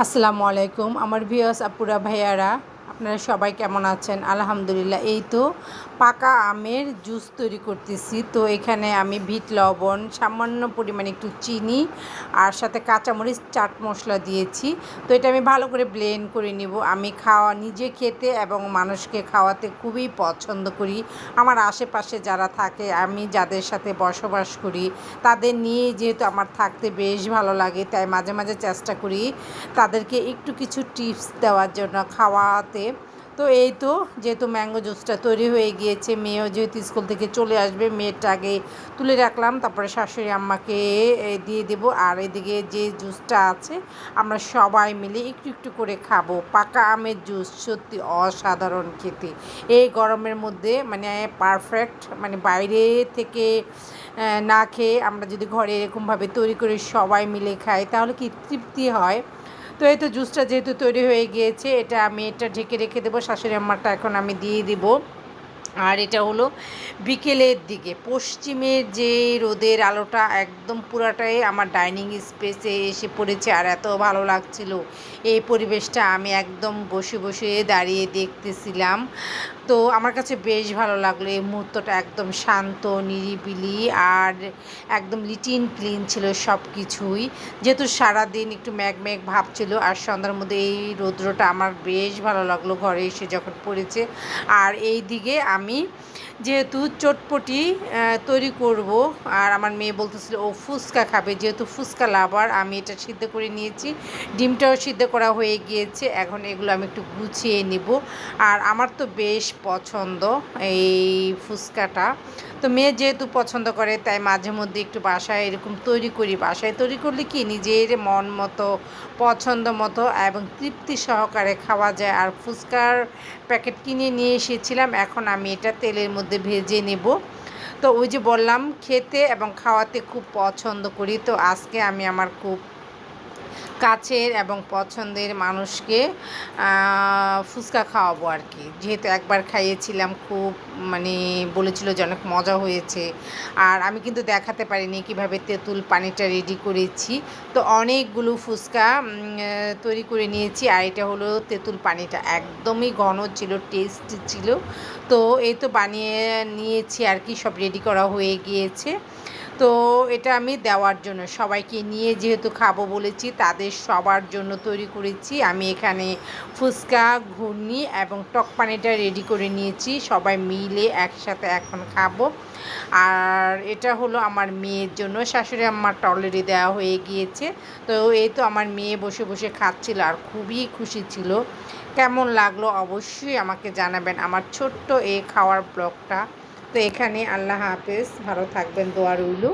আসসালামু আলাইকুম আমার ভিউয়ার্স আপুরা ভাইয়ারা। আপনারা সবাই কেমন আছেন? আলহামদুলিল্লাহ, এই তো পাকা আমের জুস তৈরি করতেছি। তো এখানে আমি ভিট লবণ, সামান্য পরিমাণে একটু চিনি আর সাথে কাঁচামরিচ, চাট মশলা দিয়েছি। তো এটা আমি ভালো করে ব্লেন্ড করে নিব। আমি খাওয়া, নিজে খেতে এবং মানুষকে খাওয়াতে খুবই পছন্দ করি। আমার আশেপাশে যারা থাকে, আমি যাদের সাথে বসবাস করি, তাদের নিয়ে যেহেতু আমার থাকতে বেশ ভালো লাগে, তাই মাঝে মাঝে চেষ্টা করি তাদেরকে একটু কিছু টিপস দেওয়ার জন্য খাওয়াতে। তো এই তো যেহেতু ম্যাঙ্গো জুসটা তৈরি হয়ে গিয়েছে, মেয়েও যেহেতু স্কুল থেকে চলে আসবে মেয়েটা আগে তুলে রাখলাম, তারপরে শাশুড়ি আম্মাকে দিয়ে দেবো। আর এদিকে যে জুসটা আছে, আমরা সবাই মিলে একটু একটু করে খাব। পাকা আমের জুস, সত্যি অসাধারণ খেতে। এই গরমের মধ্যে মানে পারফেক্ট মানে বাইরে থেকে না খেয়ে আমরা যদি ঘরে এরকমভাবে তৈরি করে সবাই মিলে খাই, তাহলে কি তৃপ্তি হয়? তো এই তো জুসটা যেহেতু তৈরি হয়ে গিয়েছে, এটা আমি এটা ঢেকে রেখে দেবো, শাশুড়ি আম্মারটা এখন আমি দিয়ে দিব। আর এটা হলো বিকেলের দিকে। পশ্চিমের যে রোদের আলোটা একদম পুরাটাই আমার ডাইনিং স্পেসে এসে পড়েছে আর এত ভালো লাগছিল। এই পরিবেশটা আমি একদম বসে বসে দাঁড়িয়ে দেখতেছিলাম। তো আমার কাছে বেশ ভালো লাগল। এই মুহূর্তটা একদম শান্ত, নিরিবিলি আর একদম লিটিন ক্লিন ছিল সব কিছুই যেহেতু সারাদিন একটু ম্যাগ ম্যাগ ভাব ছিল আর সন্ধ্যার মধ্যে এই রৌদ্রটা আমার বেশ ভালো লাগল ঘরে এসে যখন পড়েছে। আর এই দিকে আমি যেহেতু চটপটি তৈরি করব। আর আমার মেয়ে বলতেছিল, ও ফুচকা খাবে। যেহেতু ফুচকা লাভার, আমি এটা সিদ্ধ করে নিয়েছি। ডিমটাও সিদ্ধ করা হয়ে গিয়েছে। এখন এগুলো আমি একটু গুছিয়ে নিব। আর আমার তো বেশ পছন্দ এই ফুচকাটা। তো মেয়ে যেহেতু পছন্দ করে, তাই মাঝে মধ্যে একটু বাসায় এরকম তৈরি করি। বাসায় তৈরি করলে কি নিজের মন মতো, পছন্দ মতো এবং তৃপ্তি সহকারে খাওয়া যায়। আর ফুচকার প্যাকেট কিনে নিয়ে এসেছিলাম। এখন আমি এটা তেলের মধ্যে ভেজে নেব। তো ওই যে বললাম, খেতে এবং খাওয়াতে খুব পছন্দ করি। তো আজকে আমি আমার খুব কাছের এবং পছন্দের মানুষকে ফুচকা খাওয়াবো আর কি। যেহেতু একবার খাইয়েছিলাম, খুব মানে বলেছিল যে অনেক মজা হয়েছে। আর আমি কিন্তু দেখাতে পারিনি কীভাবে তেঁতুল পানিটা রেডি করেছি। তো অনেকগুলো ফুচকা তৈরি করে নিয়েছি। আর এটা হলো তেঁতুল পানিটা। একদমই ঘন ছিল টেস্ট ছিল। তো এই তো বানিয়ে নিয়েছি আর কি, সব রেডি করা হয়ে গিয়েছে। তো এটা আমি দেওয়ার জন্য সবাইকে নিয়ে যেহেতু খাব বলেছি, তাদের সবার জন্য তৈরি করেছি। আমি এখানে ফুচকা ঘূর্ণি এবং টক পানিটা রেডি করে নিয়েছি। সবাই মিলে একসাথে এখন খাব। আর এটা হলো আমার মেয়ের জন্য। শাশুড়ি আমার অলরেডি দেওয়া হয়ে গিয়েছে। তো এই তো আমার মেয়ে বসে বসে খাচ্ছিল আর খুবই খুশি ছিল। কেমন লাগল অবশ্যই আমাকে জানাবেন। আমার ছোট্ট এই খাওয়ার ব্লগটা। তো এখানে আল্লাহ হাফেজ ভালো থাকবেন দোয়া রইল।